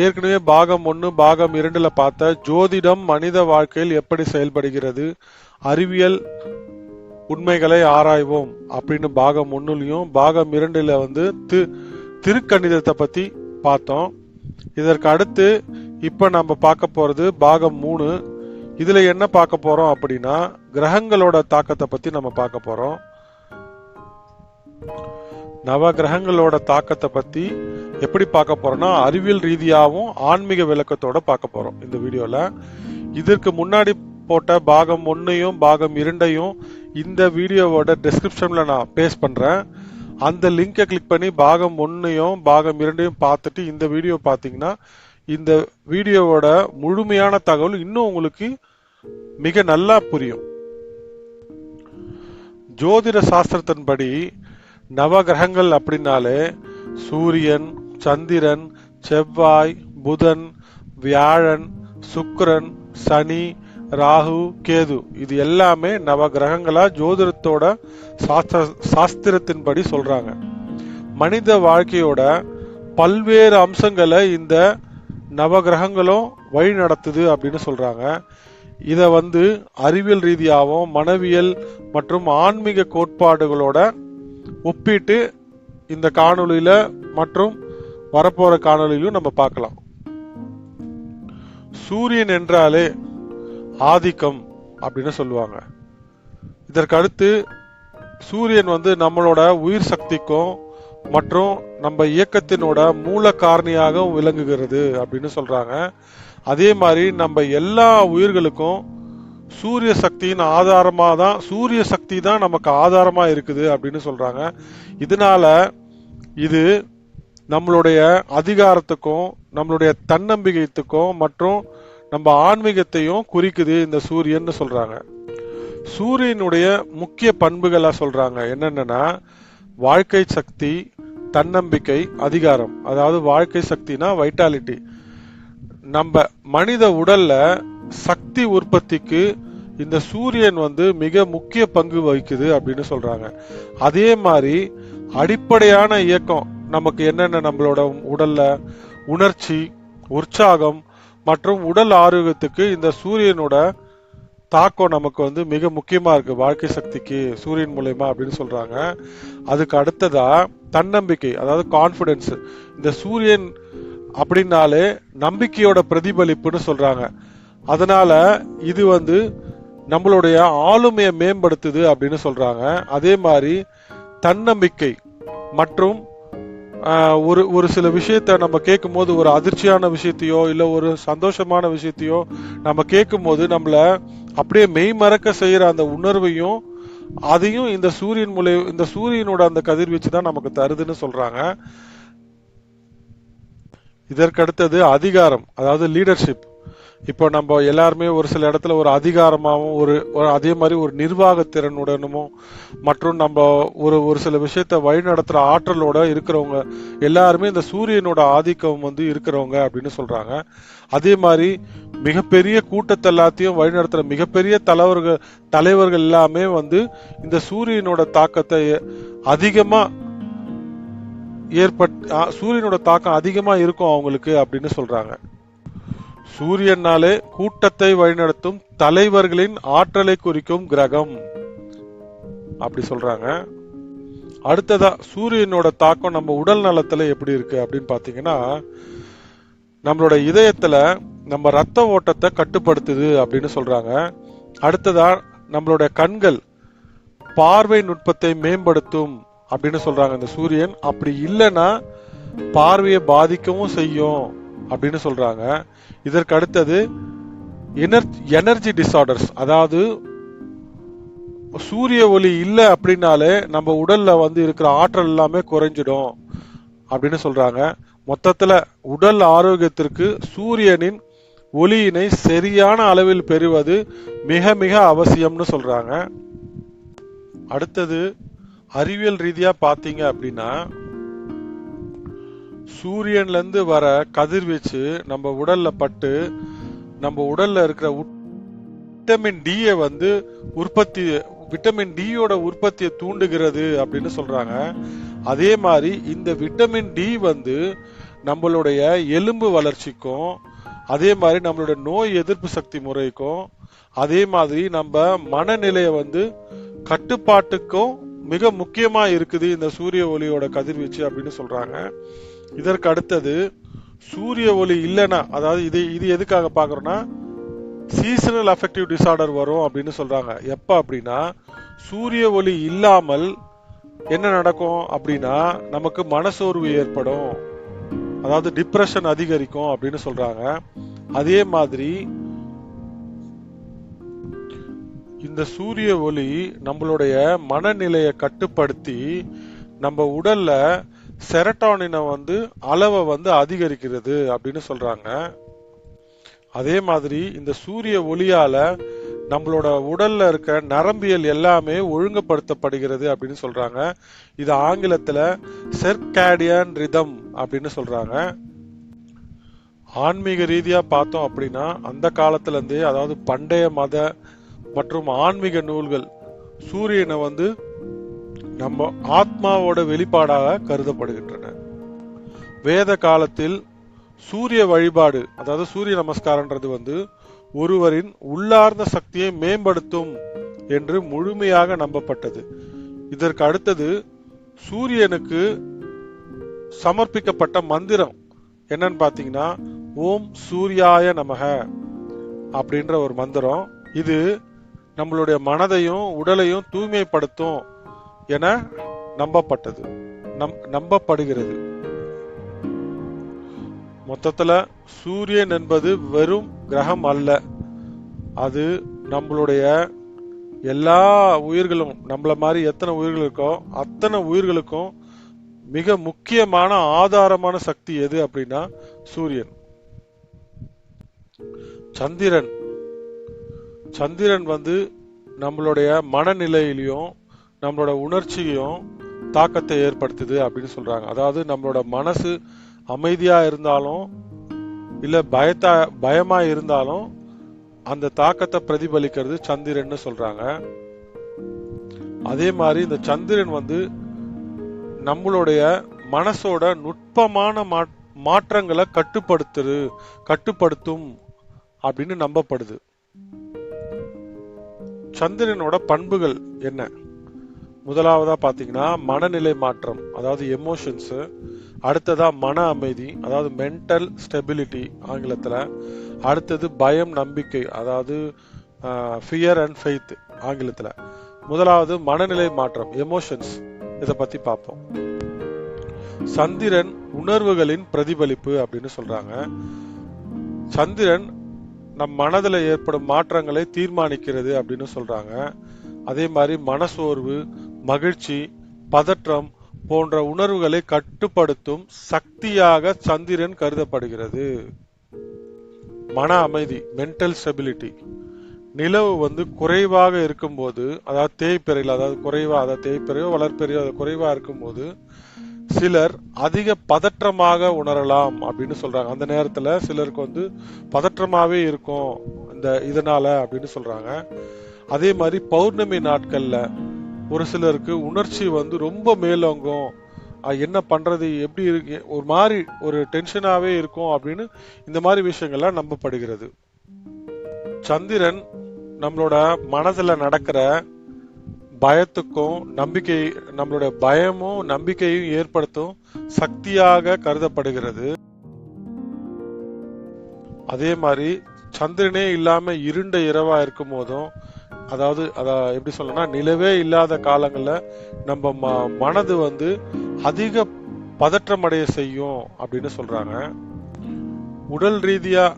ஏற்கனவே பாகம் ஒன்று பாகம் இரண்டுல பார்த்த ஜோதிடம் மனித வாழ்க்கையில் எப்படி செயல்படுகிறது அறிவியல் உண்மைகளை ஆராய்வோம் அப்படின்னு பாகம் ஒன்றுலையும் பாகம் இரண்டுல வந்து தி திருக்கணிதத்தை பத்தி பார்த்தோம். இதற்கு அடுத்து இப்ப நம்ம பார்க்க போறது பாகம் மூணு. இதுல என்ன பார்க்க போறோம் அப்படின்னா கிரகங்களோட தாக்கத்தை பத்தி நம்ம பார்க்க போறோம். நவ கிரகங்களோட தாக்கத்தை பத்தி எப்படி பார்க்க போறோம்னா அறிவியல் ரீதியாகவும் ஆன்மீக விளக்கத்தோட பார்க்க போறோம் இந்த வீடியோல. இதற்கு முன்னாடி போட்ட பாகம் ஒன்னையும் பாகம் இரண்டையும் இந்த வீடியோவோட டிஸ்கிரிப்ஷன்ல நான் பேஸ்ட் பண்றேன். அந்த லிங்கை கிளிக் பண்ணி பாகம் ஒன்னையும் பாகம் இரண்டையும் பார்த்துட்டு இந்த வீடியோ பார்த்தீங்கன்னா இந்த வீடியோவோட முழுமையான தகவல் இன்னும் உங்களுக்கு மிக நல்லா புரியும். ஜோதிட சாஸ்திரத்தின்படி நவகிரகங்கள் அப்படின்னாலே சூரியன் சந்திரன் செவ்வாய் புதன் வியாழன் சுக்கரன் சனி ராகு கேது. இது எல்லாமே நவகிரகங்களா ஜோதிடத்தோட சாஸ்திர சாஸ்திரத்தின்படி சொல்றாங்க. மனித வாழ்க்கையோட பல்வேறு அம்சங்களை இந்த நவகிரகங்களும் வழி நடத்துது அப்படின்னு சொல்றாங்க. இதை வந்து அறிவியல் ரீதியாகவும் மனவியல் மற்றும் ஆன்மீக கோட்பாடுகளோட ஒப்பிட்டு இந்த காணொளியில மற்றும் வரப்போற காணொலியிலும் நம்ம பார்க்கலாம். சூரியன் என்றாலே ஆதிக்கம் அப்படின்னு சொல்லுவாங்க. இதற்கடுத்து சூரியன் வந்து நம்மளோட உயிர் சக்திக்கும் மற்றும் நம்ம இயக்கத்தினோட மூல காரணியாகவும் விளங்குகிறது அப்படின்னு சொல்றாங்க. அதே மாதிரி நம்ம எல்லா உயிர்களுக்கும் சூரிய சக்தியின் ஆதாரமாக தான் சூரிய சக்தி தான் நமக்கு ஆதாரமாக இருக்குது அப்படின்னு சொல்றாங்க. இதனால இது நம்மளுடைய அதிகாரத்துக்கும் நம்மளுடைய தன்னம்பிக்கைத்துக்கும் மற்றும் நம்ம ஆன்மீகத்தையும் குறிக்குது இந்த சூரியன் சொல்றாங்க. சூரியனுடைய முக்கிய பண்புகளா சொல்றாங்க. என்னென்னா வாழ்க்கை சக்தி தன்னம்பிக்கை அதிகாரம். அதாவது வாழ்க்கை சக்தினா வைட்டாலிட்டி நம்ம மனித உடல்ல சக்தி உற்பத்திக்கு இந்த சூரியன் வந்து மிக முக்கிய பங்கு வகிக்குது அப்படின்னு சொல்றாங்க. அதே மாதிரி அடிப்படையான இயக்கம் நமக்கு என்னென்ன நம்மளோட உடல்ல உணர்ச்சி உற்சாகம் மற்றும் உடல் ஆரோக்கியத்துக்கு இந்த சூரியனோட தாக்கம் நமக்கு வந்து மிக முக்கியமா இருக்கு. வாழ்க்கை சக்திக்கு சூரியன் மூலயமா அப்படின்னு சொல்றாங்க. அதுக்கு அடுத்ததா தன்னம்பிக்கை அதாவது கான்ஃபிடென்ஸ் இந்த சூரியன் அப்படின்னாலே நம்பிக்கையோட பிரதிபலிப்புன்னு சொல்றாங்க. அதனால இது வந்து நம்மளுடைய ஆளுமையை மேம்படுத்துது அப்படின்னு சொல்றாங்க. அதே மாதிரி தன்னம்பிக்கை மற்றும் ஒரு ஒரு சில விஷயத்த நம்ம கேட்கும் போது ஒரு அதிர்ச்சியான விஷயத்தையோ இல்லை ஒரு சந்தோஷமான விஷயத்தையோ நம்ம கேட்கும் போது நம்மள அப்படியே மெய் மறக்க செய்கிற அந்த உணர்வையும் அதையும் இந்த சூரியன் மூலிய இந்த சூரியனோட அந்த கதிர்வீச்சு தான் நமக்கு தருதுன்னு சொல்றாங்க. இதற்கடுத்தது அதிகாரம் அதாவது லீடர்ஷிப் இப்போ நம்ம எல்லாருமே ஒரு சில இடத்துல ஒரு அதிகாரமாகவும் ஒரு அதே மாதிரி ஒரு நிர்வாக திறனுடனும் மற்றும் நம்ம ஒரு ஒரு சில விஷயத்த வழிநடத்துகிற ஆற்றலோட இருக்கிறவங்க எல்லாருமே இந்த சூரியனோட ஆதிக்கம் வந்து இருக்கிறவங்க அப்படின்னு சொல்கிறாங்க அதே மாதிரி மிகப்பெரிய கூட்டத்தை எல்லாத்தையும் வழிநடத்துகிற மிகப்பெரிய தலைவர்கள் தலைவர்கள் எல்லாமே வந்து இந்த சூரியனோட தாக்கத்தை அதிகமாக ஏற்பட் சூரியனோட தாக்கம் அதிகமாக இருக்கும் அவங்களுக்கு அப்படின்னு சொல்கிறாங்க சூரியனாலே கூட்டத்தை வழிநடத்தும் தலைவர்களின் ஆற்றலை குறிக்கும் கிரகம். அப்படி சொல்றாங்க. அடுத்ததா சூரியனோட தாக்கம் நம்ம உடல் நலத்துல எப்படி இருக்கு அப்படின்னு பாத்தீங்கன்னா நம்மளோட இதயத்துல நம்ம ரத்த ஓட்டத்தை கட்டுப்படுத்துது அப்படின்னு சொல்றாங்க. அடுத்ததா நம்மளோட கண்கள் பார்வை நுட்பத்தை மேம்படுத்தும் அப்படின்னு சொல்றாங்க இந்த சூரியன். அப்படி இல்லைன்னா பார்வையை பாதிக்கவும் செய்யும். அப்படின்னு சொல்றாங்க. இதற்கு அடுத்தது எனர்ஜி டிசார்டர்ஸ் அதாவது சூரிய ஒளி இல்லை அப்படின்னாலே நம்ம உடல்ல வந்து இருக்கிற ஆற்றல் எல்லாமே குறைஞ்சிடும் அப்படின்னு சொல்றாங்க. மொத்தத்துல உடல் ஆரோக்கியத்திற்கு சூரியனின் ஒளியினை சரியான அளவில் பெறுவது மிக மிக அவசியம்னு சொல்றாங்க. அடுத்தது அறிவியல் ரீதியா பாத்தீங்க அப்படின்னா சூரியன்லேருந்து வர கதிர்வீச்சு நம்ம உடலில் பட்டு நம்ம உடலில் இருக்கிற விட்டமின் டியை வந்து உற்பத்தி விட்டமின் டியோட உற்பத்தியை தூண்டுகிறது அப்படின்னு சொல்கிறாங்க அதே மாதிரி இந்த விட்டமின் டி வந்து நம்மளுடைய எலும்பு வளர்ச்சிக்கும் அதே மாதிரி நம்மளுடைய நோய் எதிர்ப்பு சக்தி முறைக்கும் அதே மாதிரி நம்ம மனநிலையை வந்து கட்டுப்பாட்டுக்கும் மிக முக்கியமாக இருக்குது இந்த சூரிய ஒளியோட கதிர்வீச்சு அப்படின்னு சொல்கிறாங்க இதற்கு அடுத்தது சூரிய ஒளி இல்லைன்னா அதாவது இது இது எதுக்காக பார்க்குறோன்னா சீசனல் அஃபெக்டிவ் டிசார்டர் வரும் அப்படின்னு சொல்கிறாங்க எப்போ அப்படின்னா சூரிய ஒளி இல்லாமல் என்ன நடக்கும் அப்படின்னா நமக்கு மனசோர்வு ஏற்படும். அதாவது டிப்ரெஷன் அதிகரிக்கும் அப்படின்னு சொல்கிறாங்க அதே மாதிரி இந்த சூரிய ஒளி நம்மளுடைய மனநிலையை கட்டுப்படுத்தி நம்ம உடல்ல செரட்டானினை வந்து அளவை வந்து அதிகரிக்கிறது அப்படின்னு சொல்றாங்க. அதே மாதிரி இந்த சூரிய ஒளியால நம்மளோட உடல்ல இருக்க நரம்பியல் எல்லாமே ஒழுங்குபடுத்தப்படுகிறது அப்படின்னு சொல்றாங்க. இது ஆங்கிலத்துல செர்கேடியன் ரிதம் அப்படின்னு சொல்றாங்க. ஆன்மீக ரீதியா பார்த்தோம் அப்படின்னா அந்த காலத்துல இருந்தே அதாவது பண்டைய மத மற்றும் ஆன்மீக நூல்கள் சூரியனை வந்து நம்ம ஆத்மாவோட வெளிப்பாடாக கருதப்படுகின்றன. வேத காலத்தில் சூரிய வழிபாடு அதாவது சூரிய நமஸ்காரன்றது வந்து ஒருவரின் உள்ளார்ந்த சக்தியை மேம்படுத்தும் என்று முழுமையாக நம்பப்பட்டது. இதற்கு அடுத்தது சூரியனுக்கு சமர்ப்பிக்கப்பட்ட மந்திரம் என்னன்னு பார்த்தீங்கன்னா ஓம் சூர்யாய நமக அப்படின்ற ஒரு மந்திரம். இது நம்மளுடைய மனதையும் உடலையும் தூய்மைப்படுத்தும் என நம்பப்பட்டது. நம் நம்பப்படுகிறது. மொத்தத்துல சூரியன் என்பது வெறும் கிரகம் அல்ல. அது நம்மளுடைய எல்லா உயிர்களும் நம்மள மாதிரி எத்தனை உயிர்கள் இருக்கோ அத்தனை உயிர்களுக்கும் மிக முக்கியமான ஆதாரமான சக்தி எது அப்படின்னா சூரியன். சந்திரன். சந்திரன் வந்து நம்மளுடைய மனநிலையிலையும் நம்மளோட உணர்ச்சியையும் தாக்கத்தை ஏற்படுத்துது அப்படின்னு சொல்றாங்க. அதாவது நம்மளோட மனசு அமைதியா இருந்தாலும் இல்ல பயத்தா பயமா இருந்தாலும் அந்த தாக்கத்தை பிரதிபலிக்கிறது சந்திரன்னு சொல்றாங்க. அதே மாதிரி இந்த சந்திரன் வந்து நம்மளுடைய மனசோட நுட்பமான மா- மாற்றங்களை கட்டுப்படுத்துது கட்டுப்படுத்தும் அப்படின்னு நம்பப்படுது. சந்திரனோட பண்புகள் என்ன? முதலாவதா பார்த்தீங்கன்னா மனநிலை மாற்றம் அதாவது எமோஷன்ஸ் அடுத்ததா மன அமைதி அதாவது மென்டல் ஸ்டெபிலிட்டி ஆங்கிலத்துல. அடுத்தது பயம் நம்பிக்கை அதாவது ஃபியர் அண்ட் ஃபெய்த் ஆங்கிலத்துல. முதலாவது மனநிலை மாற்றம் எமோஷன்ஸ் இதை பத்தி பார்ப்போம் சந்திரன் உணர்வுகளின் பிரதிபலிப்பு அப்படின்னு சொல்றாங்க. சந்திரன் நம் மனதில் ஏற்படும் மாற்றங்களை தீர்மானிக்கிறது அப்படின்னு சொல்றாங்க. அதே மாதிரி மனசோர்வு மகிழ்ச்சி பதற்றம் போன்ற உணர்வுகளை கட்டுப்படுத்தும் சக்தியாக சந்திரன் கருதப்படுகிறது. மன அமைதி மென்டல் ஸ்டெபிலிட்டி நிலவு வந்து குறைவாக இருக்கும்போது அதாவது தேய்ப்பிறையில் அதாவது குறைவாக அதாவது தேய்பிறையோ வளர்ப்பிறையோ அது குறைவாக இருக்கும்போது சிலர் அதிக பதற்றமாக உணரலாம் அப்படின்னு சொல்றாங்க. அந்த நேரத்துல சிலருக்கு வந்து பதற்றமாவே இருக்கும் இந்த இதனால அப்படின்னு சொல்றாங்க. அதே மாதிரி பௌர்ணமி நாட்கள்ல ஒரு சிலருக்கு உணர்ச்சி வந்து ரொம்ப மேலோங்கும். என்ன பண்ணுறது எப்படி இருக்கு? ஒரு மாதிரி ஒரு டென்ஷனாகவே இருக்கும் அப்படின்னு இந்த மாதிரி விஷயங்கள்லாம் நம்பப்படுகிறது. சந்திரன் நம்மளோட மனதில் நடக்கிற பயத்துக்கும் நம்பிக்கை நம்மளோட பயமும் நம்பிக்கையும் ஏற்படுத்தும் சக்தியாக கருதப்படுகிறது. அதே மாதிரி சந்திரனே இல்லாம இருண்ட இரவா இருக்கும் போதும் அதாவது அத எப்படி சொல்லணும்னா நிலவே இல்லாத காலங்களில் நம்ம ம- மனது வந்து அதிக பதற்றமடைய செய்யும் அப்படின்னு சொல்றாங்க. உடல் ரீதியா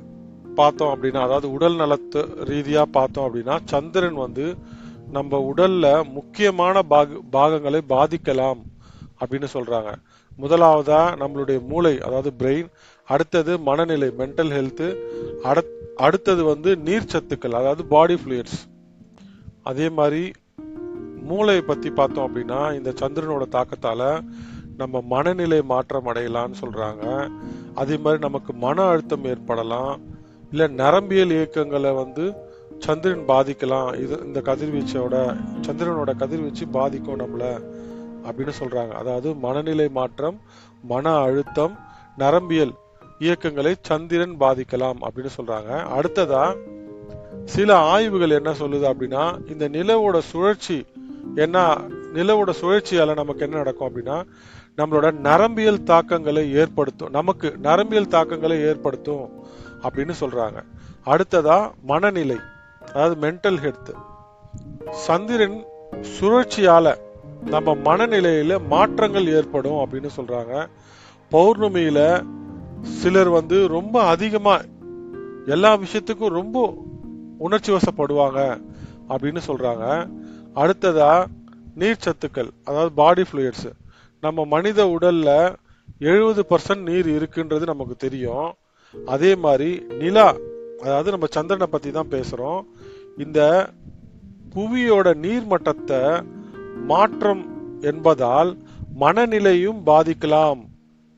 பார்த்தோம் அப்படின்னா அதாவது உடல் நலத்து ரீதியா பார்த்தோம் அப்படின்னா சந்திரன் வந்து நம்ம உடல்ல முக்கியமான பாக பாகங்களை பாதிக்கலாம் அப்படின்னு சொல்றாங்க. முதலாவதா நம்மளுடைய மூளை அதாவது பிரெயின் அடுத்தது மனநிலை மென்டல் ஹெல்த் அடுத்தது வந்து நீர்ச்சத்துக்கள் அதாவது பாடி ஃப்ளூயிட்ஸ் அதே மாதிரி மூளையை பத்தி பார்த்தோம் அப்படின்னா இந்த சந்திரனோட தாக்கத்தால நம்ம மனநிலை மாற்றம் அடையலாம்னு சொல்றாங்க. அதே மாதிரி நமக்கு மன அழுத்தம் ஏற்படலாம். இல்ல நரம்பியல் இயக்கங்களை வந்து சந்திரன் பாதிக்கலாம். இது இந்த கதிர்வீச்சோட சந்திரனோட கதிர்வீச்சு பாதிக்கும் நம்மள அப்படின்னு சொல்றாங்க. அதாவது மனநிலை மாற்றம் மன அழுத்தம் நரம்பியல் இயக்கங்களை சந்திரன் பாதிக்கலாம் அப்படின்னு சொல்றாங்க. அடுத்ததா சில ஆய்வுகள் என்ன சொல்லுது அப்படின்னா இந்த நிலவோட சுழற்சி என்ன நிலவோட சுழற்சியால நமக்கு என்ன நடக்கும் அப்படின்னா நம்மளோட நரம்பியல் தாக்கங்களை ஏற்படுத்தும். நமக்கு நரம்பியல் தாக்கங்களை ஏற்படுத்தும் அப்படின்னு சொல்றாங்க. அடுத்ததா மனநிலை அதாவது மென்டல் ஹெல்த் சந்திரன் சுழற்சியால நம்ம மனநிலையில மாற்றங்கள் ஏற்படும் அப்படின்னு சொல்றாங்க. பௌர்ணமியில சிலர் வந்து ரொம்ப அதிகமா எல்லா விஷயத்துக்கும் ரொம்ப உணர்ச்சி வசப்படுவாங்க அப்படின்னு சொல்கிறாங்க அடுத்ததாக நீர் சத்துக்கள் அதாவது பாடி ஃப்ளூயிட்ஸ் நம்ம மனித உடலில் எழுபது பர்சன்ட் நீர் இருக்குன்றது நமக்கு தெரியும். அதே மாதிரி நிலா அதாவது நம்ம சந்திரனை பற்றி தான் பேசுகிறோம் இந்த புவியோட நீர் மட்டத்தை மாற்றம் என்பதால் மனநிலையும் பாதிக்கலாம்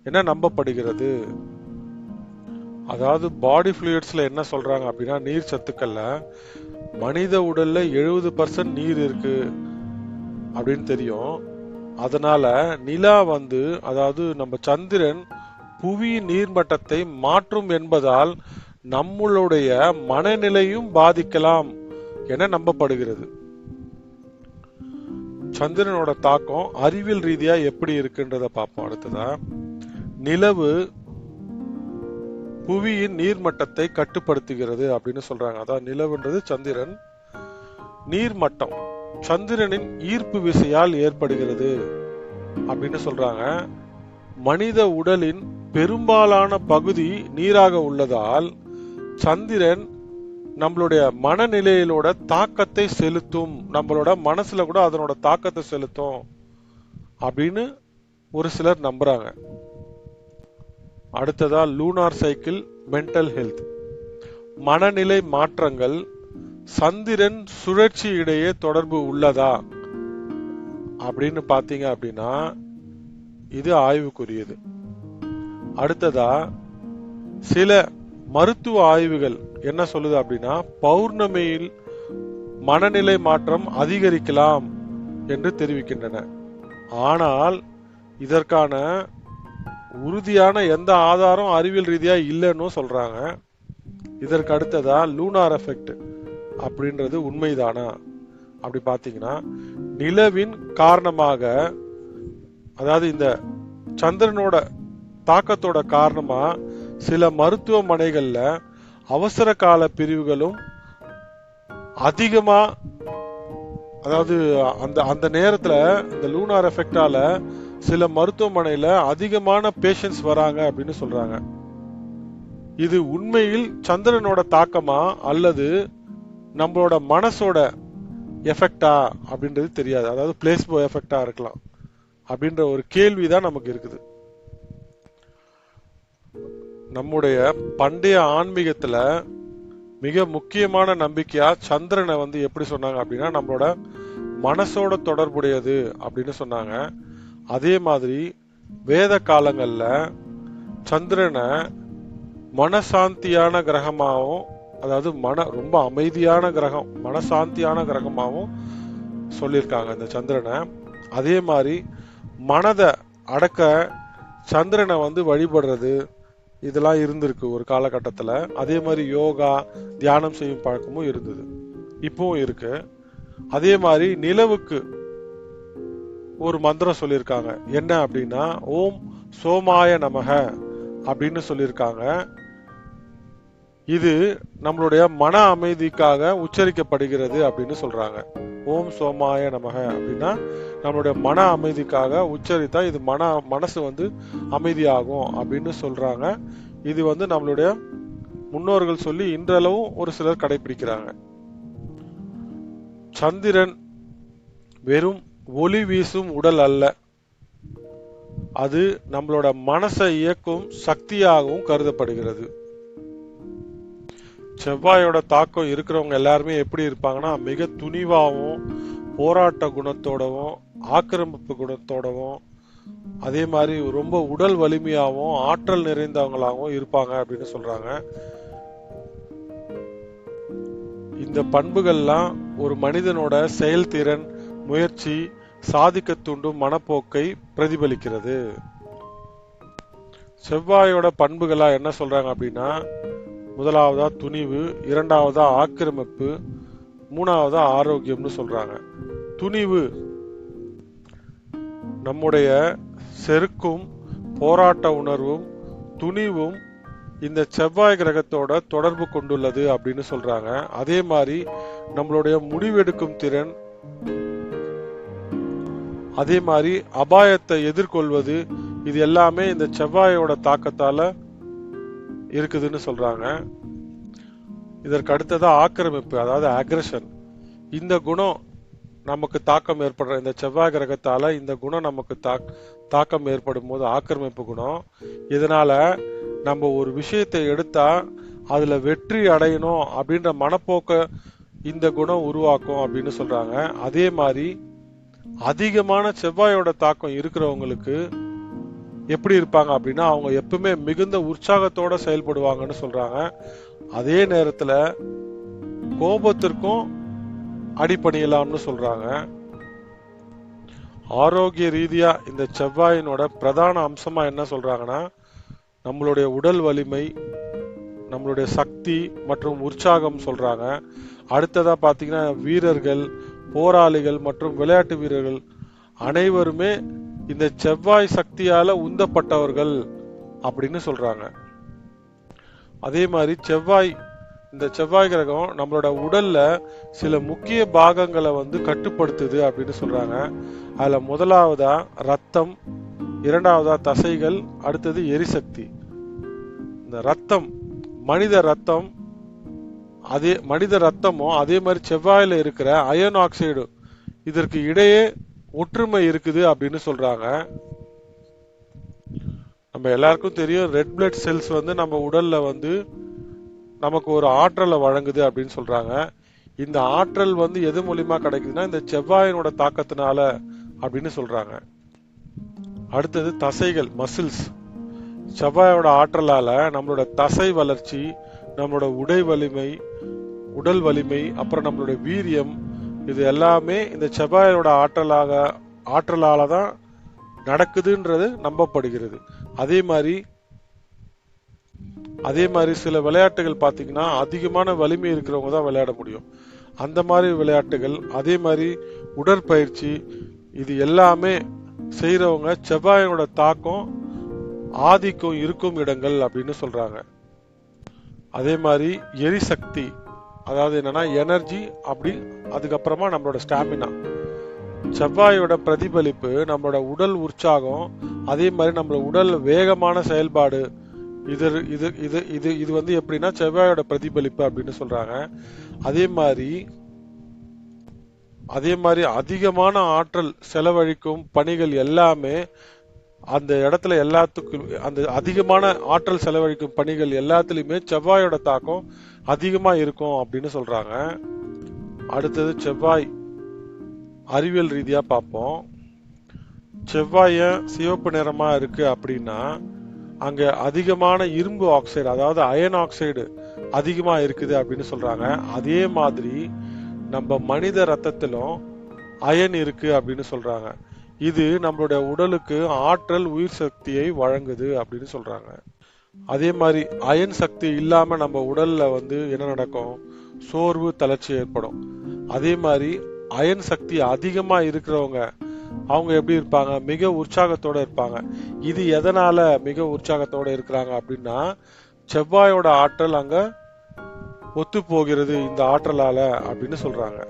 என நம்பப்படுகிறது. அதாவது பாடி ஃப்ளூயிட்ஸில் என்ன சொல்றாங்க அப்படின்னா நீர் சத்துக்கள்ல மனித உடல்ல எழுபது பர்சன்ட் நீர் இருக்கு அப்படின்னு தெரியும். அதனால நிலா வந்து அதாவது நம்ம சந்திரன் புவி நீர்மட்டத்தை மாற்றும் என்பதால் நம்மளுடைய மனநிலையும் பாதிக்கலாம் என நம்பப்படுகிறது. சந்திரனோட தாக்கம் அறிவியல் ரீதியாக எப்படி இருக்குன்றத பார்ப்போம் அடுத்ததா. நிலவு புவியின் நீர்மட்டத்தை கட்டுப்படுத்துகிறது அப்படின்னு சொல்றாங்க. அதான் நிலவுன்றது சந்திரன். நீர்மட்டம் சந்திரனின் ஈர்ப்பு விசையால் ஏற்படுகிறது அப்படின்னு சொல்றாங்க. மனித உடலின் பெரும்பாலான பகுதி நீராக உள்ளதால் சந்திரன் நம்மளுடைய மனநிலையிலோட தாக்கத்தை செலுத்தும் நம்மளோட மனசுல கூட அதனோட தாக்கத்தை செலுத்தும் அப்படின்னு ஒரு சிலர் நம்புறாங்க. அடுத்ததா லூனார் சைக்கிள் மென்டல் ஹெல்த் மனநிலை மாற்றங்கள் சந்திரன் சுழற்சி இடையே தொடர்பு உள்ளதா? அப்படின்னு பார்த்தீங்க அப்படின்னா இது ஆய்வுக்குரியது. அடுத்ததா சில மருத்துவ ஆய்வுகள் என்ன சொல்லுது அப்படின்னா பௌர்ணமியில் மனநிலை மாற்றம் அதிகரிக்கலாம் என்று தெரிவிக்கின்றன. ஆனால் இதற்கான உறுதியான எந்த ஆதாரம் அறிவியல் ரீதியாக இல்லைன்னு சொல்கிறாங்க இதற்கு அடுத்ததா லூனார் எஃபெக்ட் அப்படின்றது உண்மைதானா? அப்படி பார்த்தீங்கன்னா நிலவின் காரணமாக அதாவது இந்த சந்திரனோட தாக்கத்தோட காரணமாக சில மருத்துவமனைகளில் அவசர கால பிரிவுகளும் அதிகமாக அதாவது அந்த அந்த நேரத்தில் இந்த லூனார் எஃபெக்டால சில மருத்துவமனையில அதிகமான பேஷண்ட்ஸ் வராங்க அப்படின்னு சொல்றாங்க. இது உண்மையில் சந்திரனோட தாக்கமா அல்லது நம்மளோட மனசோட எஃபெக்டா அப்படின்றது தெரியாது. அதாவது பிளேஸ்போ எஃபெக்டா இருக்கலாம் அப்படின்ற ஒரு கேள்விதான் நமக்கு இருக்குது. நம்முடைய பண்டைய ஆன்மீகத்துல மிக முக்கியமான நம்பிக்கையா சந்திரனை வந்து எப்படி சொன்னாங்க அப்படின்னா நம்மளோட மனசோட தொடர்புடையது அப்படின்னு சொன்னாங்க. அதே மாதிரி வேத காலங்களில் சந்திரனை மனசாந்தியான கிரகமாகவும் அதாவது மன ரொம்ப அமைதியான கிரகம் மனசாந்தியான கிரகமாகவும் சொல்லியிருக்காங்க இந்த சந்திரனை. அதே மாதிரி மனதை அடக்க சந்திரனை வந்து வழிபடுறது இதெல்லாம் இருந்திருக்கு ஒரு காலகட்டத்தில். அதே மாதிரி யோகா தியானம் செய்யும் பழக்கமும் இருந்தது. இப்போவும் இருக்கு. அதே மாதிரி நிலவுக்கு ஒரு மந்திரம் சொல்லியிருக்காங்க. என்ன அப்படின்னா ஓம் சோமாய நமக அப்படின்னு சொல்லியிருக்காங்க. இது நம்மளுடைய மன அமைதிக்காக உச்சரிக்கப்படுகிறது அப்படின்னு சொல்றாங்க. ஓம் சோமாய நமக அப்படின்னா நம்மளுடைய மன அமைதிக்காக உச்சரித்தா இது மன மனசு வந்து அமைதியாகும் அப்படின்னு சொல்றாங்க. இது வந்து நம்மளுடைய முன்னோர்கள் சொல்லி இன்றளவும் ஒரு சிலர் கடைபிடிக்கிறாங்க. சந்திரன் வெறும் ஒளி வீசும் உடல் அல்ல. அது நம்மளோட மனசை இயக்கும் சக்தியாகவும் கருதப்படுகிறது. செவ்வாயோட தாக்கம் இருக்கிறவங்க எல்லாருமே எப்படி இருப்பாங்கன்னா மிக துணிவாகவும் போராட்ட குணத்தோடவும் ஆக்கிரமிப்பு குணத்தோடவும் அதே மாதிரி ரொம்ப உடல் வலிமையாகவும் ஆற்றல் நிறைந்தவங்களாகவும் இருப்பாங்க அப்படின்னு சொல்றாங்க. இந்த பண்புகள்லாம் ஒரு மனிதனோட செயல்திறன் முயற்சி சாதிக்க தூண்டும் மனப்போக்கை பிரதிபலிக்கிறது. செவ்வாயோட பண்புகளா என்ன சொல்றாங்க அப்படின்னா முதலாவதா துணிவு இரண்டாவதா ஆக்கிரமிப்பு மூணாவதா ஆரோக்கியம்னு சொல்றாங்க. துணிவு நம்முடைய செருக்கும் போராட்ட உணர்வும் துணிவும் இந்த செவ்வாய் கிரகத்தோட தொடர்பு கொண்டுள்ளது அப்படின்னு சொல்றாங்க. அதே மாதிரி நம்மளுடைய முடிவெடுக்கும் திறன் அதே மாதிரி அபாயத்தை எதிர்கொள்வது இது எல்லாமே இந்த செவ்வாயோட தாக்கத்தால இருக்குதுன்னு சொல்றாங்க. இதற்கு அடுத்ததாக ஆக்கிரமிப்பு அதாவது அக்ரஷன் இந்த குணம் நமக்கு தாக்கம் ஏற்படுற இந்த செவ்வாய் கிரகத்தால் இந்த குணம் நமக்கு தாக் தாக்கம் ஏற்படும் போது ஆக்கிரமிப்பு குணம். இதனால் நம்ம ஒரு விஷயத்தை எடுத்தால் அதில் வெற்றி அடையணும் அப்படின்ற மனப்போக்க இந்த குணம் உருவாக்கும் அப்படின்னு சொல்கிறாங்க அதே மாதிரி அதிகமான செவ்வாயோட தாக்கம் இருக்கிறவங்களுக்கு எப்படி இருப்பாங்க அப்படின்னா அவங்க எப்பவுமே மிகுந்த உற்சாகத்தோட செயல்படுவாங்கன்னு சொல்றாங்க. அதே நேரத்துல கோபத்திற்கும் அடிப்பணியலாம்னு சொல்றாங்க. ஆரோக்கிய ரீதியா இந்த செவ்வாயினோட பிரதான அம்சமா என்ன சொல்றாங்கன்னா நம்மளுடைய உடல் வலிமை நம்மளுடைய சக்தி மற்றும் உற்சாகம் சொல்றாங்க. அடுத்ததா பாத்தீங்கன்னா வீரர்கள் போராளிகள் மற்றும் விளையாட்டு வீரர்கள் அனைவருமே இந்த செவ்வாய் சக்தியால உந்தப்பட்டவர்கள் அப்படின்னு சொல்றாங்க. அதே மாதிரி செவ்வாய் இந்த செவ்வாய் கிரகம் நம்மளோட உடல்ல சில முக்கிய பாகங்களை வந்து கட்டுப்படுத்துது அப்படின்னு சொல்றாங்க. அதுல முதலாவதா ரத்தம் இரண்டாவதா தசைகள் அடுத்தது எரிசக்தி. இந்த ரத்தம் மனித ரத்தம் அதே மனித ரத்தமும் அதே மாதிரி செவ்வாயில் இருக்கிற அயன் ஆக்சைடு இதற்கு இடையே ஒற்றுமை இருக்குது அப்படின்னு சொல்றாங்க. நம்ம எல்லாருக்கும் தெரியும் ரெட் பிளட் செல்ஸ் வந்து நம்ம உடல்ல வந்து நமக்கு ஒரு ஆற்றலை வழங்குது அப்படின்னு சொல்றாங்க. இந்த ஆற்றல் வந்து எது மூலியமா கிடைக்குதுன்னா இந்த செவ்வாயினோட தாக்கத்தினால அப்படின்னு சொல்றாங்க. அடுத்தது தசைகள் மசில்ஸ் செவ்வாயோட ஆற்றலால நம்மளோட தசை வளர்ச்சி நம்மளோட உடை வலிமை உடல் வலிமை அப்புறம் நம்மளோட வீரியம் இது எல்லாமே இந்த செவ்வாயோட ஆற்றலாக ஆற்றலால தான் நடக்குதுன்றது நம்பப்படுகிறது. அதே மாதிரி அதே மாதிரி சில விளையாட்டுகள் பார்த்தீங்கன்னா அதிகமான வலிமை இருக்கிறவங்க தான் விளையாட முடியும். அந்த மாதிரி விளையாட்டுகள் அதே மாதிரி உடற்பயிற்சி இது எல்லாமே செய்கிறவங்க செவ்வாயோட தாக்கம் ஆதிக்கம் இருக்கும் இடங்கள் அப்படின்னு சொல்கிறாங்க அதே மாதிரி எரிசக்தி அதாவது என்னன்னா எனர்ஜி அப்படி அதுக்கப்புறமா நம்மளோட ஸ்டாமினா. செவ்வாயோட பிரதிபலிப்பு நம்மளோட உடல் உற்சாகம் அதே மாதிரி நம்மளோட உடல் வேகமான செயல்பாடு. இது இது இது இது இது வந்து எப்படின்னா செவ்வாயோட பிரதிபலிப்பு அப்படின்னு சொல்றாங்க. அதே மாதிரி அதே மாதிரி அதிகமான ஆற்றல் செலவழிக்கும் பணிகள் எல்லாமே அந்த இடத்துல எல்லாத்துக்கும் அந்த அதிகமான ஆற்றல் செலவழிக்கும் பணிகள் எல்லாத்துலேயுமே செவ்வாயோட தாக்கம் அதிகமாக இருக்கும் அப்படின்னு சொல்கிறாங்க அடுத்தது செவ்வாய் அறிவியல் ரீதியாக பார்ப்போம். செவ்வாயை சிவப்பு நிறமாக இருக்குது அப்படின்னா அங்கே அதிகமான இரும்பு ஆக்சைடு அதாவது அயன் ஆக்சைடு அதிகமாக இருக்குது அப்படின்னு சொல்கிறாங்க அதே மாதிரி நம்ம மனித ரத்தத்திலும் அயன் இருக்குது அப்படின்னு சொல்கிறாங்க இது நம்மளுடைய உடலுக்கு ஆற்றல் உயிர் சக்தியை வழங்குது அப்படின்னு சொல்றாங்க. அதே மாதிரி அயன் சக்தி இல்லாம நம்ம உடல்ல வந்து என்ன நடக்கும்? சோர்வு தளர்ச்சி ஏற்படும். அதே மாதிரி அயன் சக்தி அதிகமா இருக்கிறவங்க அவங்க எப்படி இருப்பாங்க? மிக உற்சாகத்தோட இருப்பாங்க. இது எதனால மிக உற்சாகத்தோட இருக்கிறாங்க அப்படின்னா செவ்வாயோட ஆற்றல் அங்க ஒத்து போகிறது இந்த ஆற்றலால அப்படின்னு சொல்றாங்க.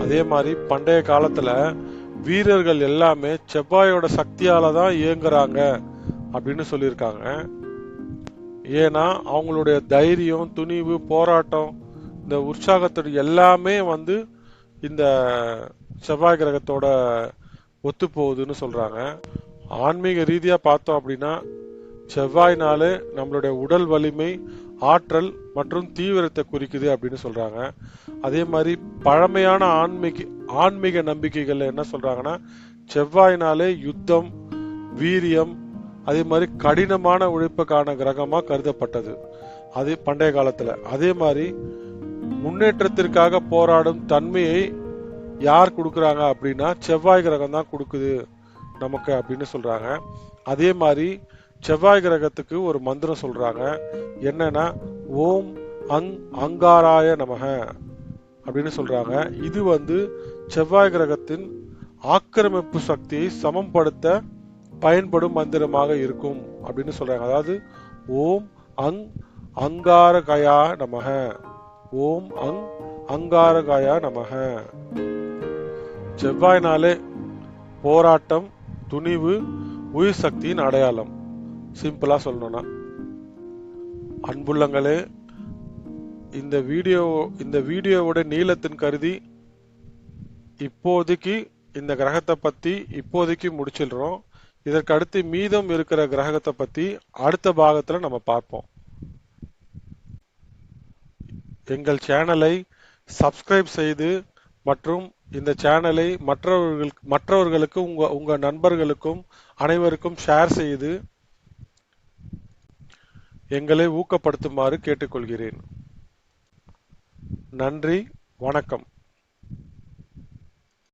அதே மாதிரி பண்டைய காலத்துல வீரர்கள் எல்லாமே செவ்வாயோட சக்தியால தான் இயங்குறாங்க அப்படின்னு சொல்லியிருக்காங்க. ஏன்னா அவங்களுடைய தைரியம் துணிவு போராட்டம் இந்த உற்சாகத்தோட எல்லாமே வந்து இந்த செவ்வாய் கிரகத்தோட ஒத்து போகுதுன்னு சொல்கிறாங்க ஆன்மீக ரீதியாக பார்த்தோம் அப்படின்னா செவ்வாய்னாலே நம்மளுடைய உடல் வலிமை ஆற்றல் மற்றும் தீவிரத்தை குறிக்குது அப்படின்னு சொல்கிறாங்க அதே மாதிரி பழமையான ஆன்மீக ஆன்மீக நம்பிக்கைகள் என்ன சொல்கிறாங்கன்னா செவ்வாயினாலே யுத்தம் வீரியம் அதே மாதிரி கடினமான உழைப்புக்கான கிரகமாக கருதப்பட்டது. அதே பண்டைய காலத்தில். அதே மாதிரி முன்னேற்றத்திற்காக போராடும் தன்மையை யார் கொடுக்குறாங்க அப்படின்னா செவ்வாய் கிரகம் தான் கொடுக்குது நமக்கு அப்படின்னு சொல்கிறாங்க அதே மாதிரி செவ்வாய் கிரகத்துக்கு ஒரு மந்திரம் சொல்றாங்க. என்னன்னா ஓம் அங் அங்காராய நமக அப்படின்னு சொல்றாங்க. இது வந்து செவ்வாய் கிரகத்தின் ஆக்கிரமிப்பு சக்தியை சமப்படுத்த பயன்படும் மந்திரமாக இருக்கும் அப்படின்னு சொல்றாங்க. அதாவது ஓம் அங் அங்காரகயா நமக. ஓம் அங் அங்காரகாயா நமக. செவ்வாய்னாலே போராட்டம் துணிவு உயிர் சக்தியின் அடையாளம். சிம்பிளா சொல்லணும்னா அன்புள்ளங்களே இந்த வீடியோ இந்த வீடியோவோட நீளத்தின் கருதி இப்போதைக்கு இந்த கிரகத்தை பத்தி இப்போதைக்கு முடிச்சிடுறோம். இதற்கு அடுத்து மீதம் இருக்கிற கிரகத்தை பத்தி அடுத்த பாகத்துல நம்ம பார்ப்போம். எங்கள் சேனலை சப்ஸ்கிரைப் செய்து மற்றும் இந்த சேனலை மற்றவர்கள் மற்றவர்களுக்கு உங்க உங்க நண்பர்களுக்கும் அனைவருக்கும் ஷேர் செய்து எங்களை ஊக்கப்படுத்துமாறு கேட்டுக்கொள்கிறேன். நன்றி வணக்கம்.